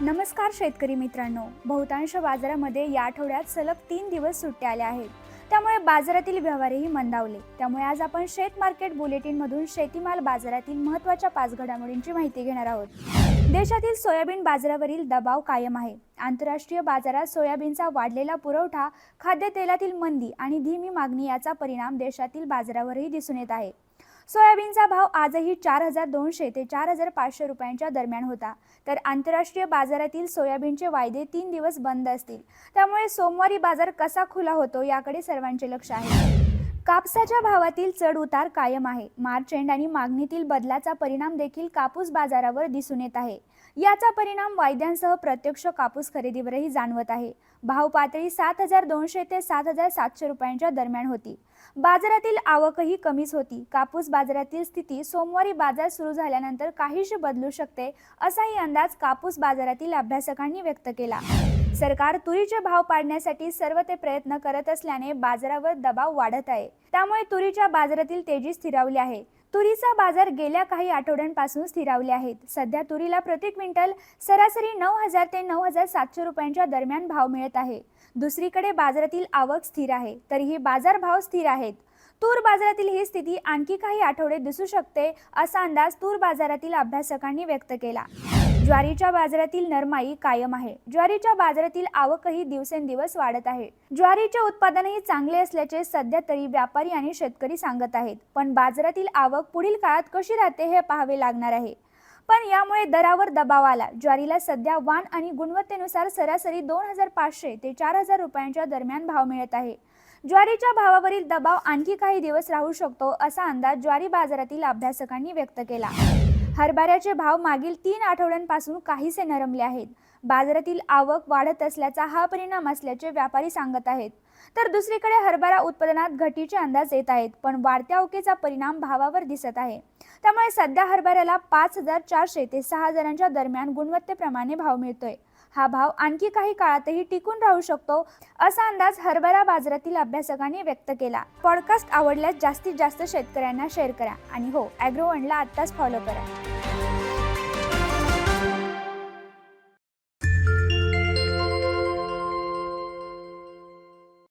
नमस्कार शेतकरी मित्रांनो. बहुतांश बाजारामध्ये या आठवड्यात सलग तीन दिवस सुट्ट्या आल्या आहेत. त्यामुळे बाजारातील व्यवहारही मंदावले. त्यामुळे आज आपण शेत मार्केट बुलेटिनमधून शेतीमाल बाजारातील महत्त्वाच्या पाच घडामोडींची माहिती घेणार आहोत. देशातील सोयाबीन बाजारावरील दबाव कायम आहे. आंतरराष्ट्रीय बाजारात सोयाबीनचा वाढलेला पुरवठा खाद्यतेलातील मंदी आणि धीमी मागणी याचा परिणाम देशातील बाजारावरही दिसून येत आहे. सोयाबीनचा भाव आजही चार हजार दोनशे ते चार हजार पाचशे रुपयांच्या दरम्यान होता. तर आंतरराष्ट्रीय बाजारातील सोयाबीनचे वायदे तीन दिवस बंद असतील. त्यामुळे सोमवारी बाजार कसा खुला होतो याकडे सर्वांचे लक्ष आहे. कापसाच्या भावातील चढ उतार कायम आहे. मार्च एंड आणि मागणीतील बदलाचा परिणाम देखील कापूस बाजारावर दिसून येत आहे. याचा परिणाम वायद्यांसह प्रत्यक्ष कापूस खरेदीवरही जाणवत आहे. भाव पातळी सात हजार दोनशे ते सात हजार सातशे रुपयांच्या दरम्यान होती. बाजारातील आवकही कमीच होती. कापूस बाजारातील स्थिती सोमवारी बाजार सुरू झाल्यानंतर काहीशी बदलू शकते असाही अंदाज कापूस बाजारातील अभ्यासकांनी व्यक्त केला. सरकार तुरीचे भाव पाडण्यासाठी सर्व ते प्रयत्न करत असल्याने बाजारावर दबाव वाढत आहे. त्यामुळे तुरीच्या बाजारातील तेजी स्थिरावली आहे. तुरीचा बाजार गेल्या काही आठवड्यांपासून स्थिरावले आहेत. सध्या तुरीला प्रति क्विंटल सरासरी नऊ हजार ते नऊ हजार सातशे रुपयांच्या दरम्यान भाव मिळत आहे. दुसरीकडे बाजारातील आवक स्थिर आहे तरीही बाजारभाव स्थिर आहेत. तूर बाजारातील ही स्थिती आणखी काही आठवडे दिसू शकते असा अंदाज तूर बाजारातील अभ्यासकांनी व्यक्त केला. ज्वारीच्या बाजारातील नरमाई कायम आहे. ज्वारीच्या बाजारातील आवकही दिवसेंदिवस वाढत आहे. ज्वारीचे उत्पादनही चांगले असल्याचे सध्या तरी व्यापारी आणि शेतकरी सांगत आहेत. पण बाजारातील आवक पुढील काळात कशी राहते हे पाहावे लागणार आहे. पण यामुळे दरावर दबाव आला. ज्वारीला सध्या वाण आणि गुणवत्तेनुसार सरासरी दोन हजार पाचशे ते चार हजार रुपयांच्या दरम्यान भाव मिळत आहे. ज्वारीच्या भावावरील दबाव आणखी काही दिवस राहू शकतो असा अंदाज ज्वारी बाजारातील अभ्यासकांनी व्यक्त केला. हरभऱ्याचे भाव मागील तीन आठवड्यांपासून काहीसे नरमले आहेत. बाजारातील आवक वाढत असल्याचा हा परिणाम असल्याचे व्यापारी सांगत आहेत. तर दुसरीकडे हरभरा उत्पादनात घटीचे अंदाज येत आहेत पण वाढत्या अवकेचा परिणाम भावावर दिसत आहे. त्यामुळे सध्या हरभऱ्याला पाच हजार चारशे ते सहा हजारांच्या दरम्यान गुणवत्तेप्रमाणे भाव मिळतोय. हा भाव आणखी काही काळातही टिकून राहू शकतो असा अंदाज हरभरा बाजारातील अभ्यासकांनी व्यक्त केला. पॉडकास्ट आवडल्यास जास्तीत जास्त शेतकऱ्यांना शेअर करा. आणि हो ॲग्रोवनला आत्ताच फॉलो करा.